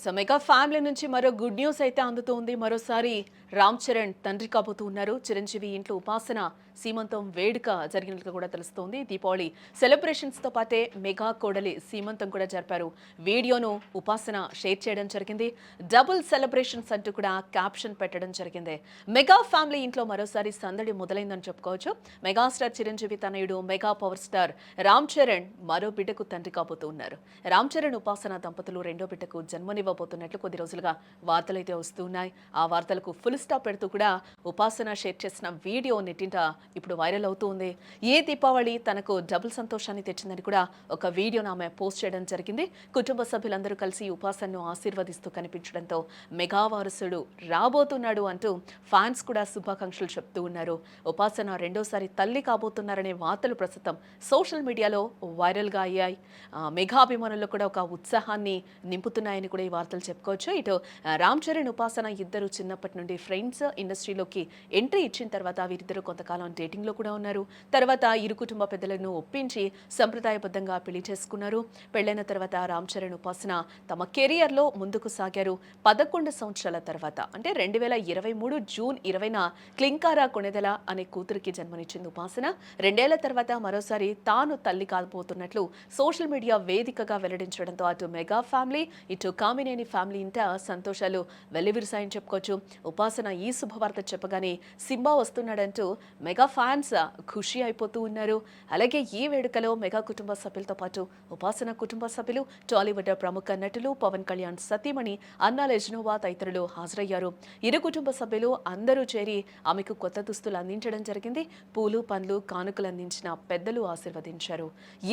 So mega family నుంచి మరో good news అయితే అందుతోంది. మరోసారి రామ్ చరణ్ తండ్రి కాబోతూ ఉన్నారు. చిరంజీవి ఇంట్లో ఉపాసన సీమంతం వేడుక జరిగినట్లు కూడా తెలుస్తోంది. దీపావళి సెలబ్రేషన్స్తో పాటే మెగా కోడలి సీమంతం కూడా జరిపారు. వీడియోను ఉపాసన షేర్ చేయడం జరిగింది. డబుల్ సెలబ్రేషన్స్ అంటూ కూడా క్యాప్షన్ పెట్టడం జరిగింది. మెగా ఫ్యామిలీ ఇంట్లో మరోసారి సందడి మొదలైందని చెప్పుకోవచ్చు. మెగాస్టార్ చిరంజీవి తనయుడు mega power star Ram Charan మరో బిడ్డకు తండ్రి కాబోతూ ఉన్నారు. రామ్ చరణ్ ఉపాసన దంపతులు రెండో బిడ్డకు జన్మని ఇవ్వబోతున్నట్లు కొద్ది రోజులుగా వార్తలైతే వస్తున్నాయి. ఆ వార్తలకు ఫుల్ స్టాప్ పెడుతూ కూడా ఉపాసన షేర్ చేసిన వీడియో నెట్టింట ఇప్పుడు వైరల్ అవుతూ ఉంది ఏ దీపావళి తనకు డబుల్ సంతోషాన్ని తెచ్చిందని కూడా ఒక వీడియోను ఆమె పోస్ట్ చేయడం జరిగింది. కుటుంబ సభ్యులందరూ కలిసి ఉపాసనను ఆశీర్వదిస్తూ కనిపించడంతో మెగా వారసుడు రాబోతున్నాడు అంటూ ఫ్యాన్స్ కూడా శుభాకాంక్షలు చెప్తూ ఉన్నారు. ఉపాసన రెండోసారి తల్లి కాబోతున్నారనే వార్తలు ప్రస్తుతం సోషల్ మీడియాలో వైరల్గా అయ్యాయి. ఆ, మెగా అభిమానుల్లో కూడా ఒక ఉత్సాహాన్ని నింపుతున్నాయని కూడా ఈ వార్తలు చెప్పుకోవచ్చు. ఇటు రామ్ చరణ్ ఉపాసన ఇద్దరు చిన్నప్పటి నుండి ఫ్రెండ్స్ ఇండస్ట్రీలోకి ఎంట్రీ ఇచ్చిన తర్వాత వీరిద్దరు కొంతకాలం డేటింగ్లో కూడా ఉన్నారు. తర్వాత ఇరు కుటుంబ పెద్దలను ఒప్పించి సంప్రదాయబద్ధంగా పెళ్ళి చేసుకున్నారు. పెళ్ళైన తర్వాత రామ్ చరణ్ ఉపాసన తమ కెరియర్లో ముందుకు సాగారు. పదకొండు సంవత్సరాల తర్వాత అంటే రెండు వేల ఇరవై మూడు జూన్ ఇరవైన క్లింకారా కొణెదల అనే కూతురికి జన్మనిచ్చింది ఉపాసన. రెండేళ్ళ తర్వాత మరోసారి తాను తల్లి కాల్పోతున్నట్లు సోషల్ మీడియా వేదికగా వెల్లడించడంతో అటు మెగా ఫ్యామిలీ ఇటు కామినేని ఫ్యామిలీ ఇంట సంతోషాలు వెల్లివిరిసాయని చెప్పుకోవచ్చు. ఉపాసన ఈ శుభవార్త చెప్పగానే సింబా వస్తున్నాడంటూ మెగా ఫ్యాన్స్ ఖుషి అయిపోతూ ఉన్నారు. అలాగే ఈ వేడుకలో మెగా కుటుంబ సభ్యులతో పాటు ఉపాసన కుటుంబ సభ్యులు టాలీవుడ్ ప్రముఖ నటులు పవన్ కళ్యాణ్ సతీమణి అన్నా లెజ్నోవా తదితరులు హాజరయ్యారు. ఇరు కుటుంబ సభ్యులు అందరూ చేరి ఆమెకు కొత్త దుస్తులు అందించడం జరిగింది. పూలు పండ్లు కానుకలు అందించిన పెద్దలు ఆశీర్వదించారు.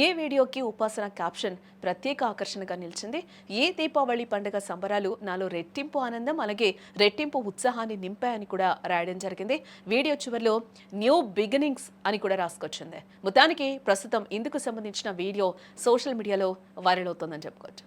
ఏ వీడియోకి ఉపాసన క్యాప్షన్ ప్రత్యేక ఆకర్షణగా నిలిచింది. ఏ దీపావళి పండుగ సంబరాలు నాలో రెట్టింపు ఆనందం అలాగే రెట్టింపు ఉత్సాహాన్ని నింపాయని కూడా రాయడం జరిగింది. వీడియో చివరిలో న్యూ బిగినింగ్స్ అని కూడా రాసుకొచ్చింది. మొత్తానికి ప్రస్తుతం ఇందుకు సంబంధించిన వీడియో సోషల్ మీడియాలో వైరల్ అవుతోందని చెప్పుకోవచ్చు.